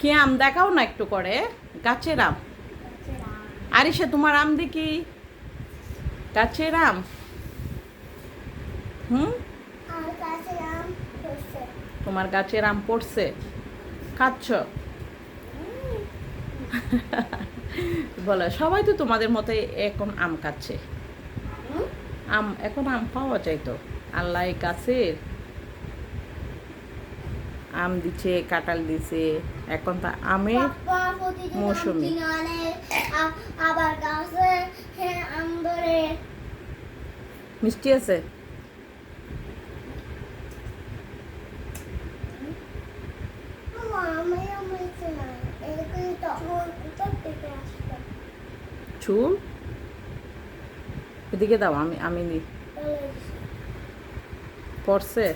কি আম দেখাও না একটু করে? গাছের আম। আরিসে তোমার আম দেখি। গাছের আম। হুম? আর তোমার গাছের আম পড়ছে। খাচ্ছ? বলো সবাই তো তোমাদের মতো এখন আম খাচ্ছে। আম এখন আম পাওয়া যায় তো? আল্লাহ গাছের আম দিছে কাঁঠাল দিছে এখন তা আমের মৌসুমি। আবার গাছে আম ধরে। মিষ্টি আছে? চুল এদিকে দাও আমি আমি নি। পড়ছে?